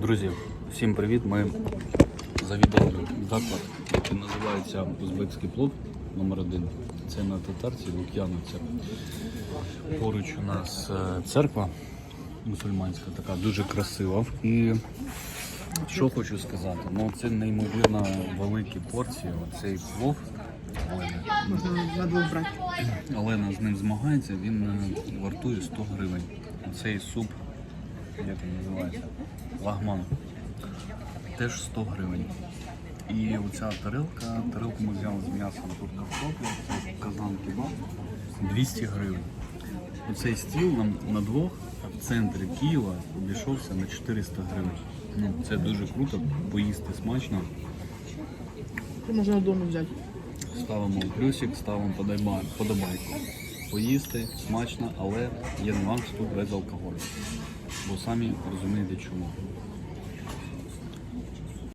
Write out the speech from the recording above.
Друзі, всім привіт! Ми завідали заклад, який називається Узбекський плов номер 1 Це на татарці Лук'яновця. Поруч у нас е, церква мусульманська, така дуже красива. І що хочу сказати, ну це неймовірно великі порції. Оцей плов. Олена з ним змагається, він е, вартує 100 гривень. Оцей суп, як він називається? Лагман. Теж 100 гривень. І оця тарелка, тарелку ми взяли з м'ясом тут картоплю, це казан кебаб, 200 гривень. Оцей стіл нам на двох в центрі Києва обійшовся на 400 гривень. Ну, це дуже круто, поїсти смачно. Це можна вдома взяти. Ставимо плюсик, ставимо подобайку. Поїсти смачно, але є нюанс тут без алкоголю. Бо самі розумієте чому.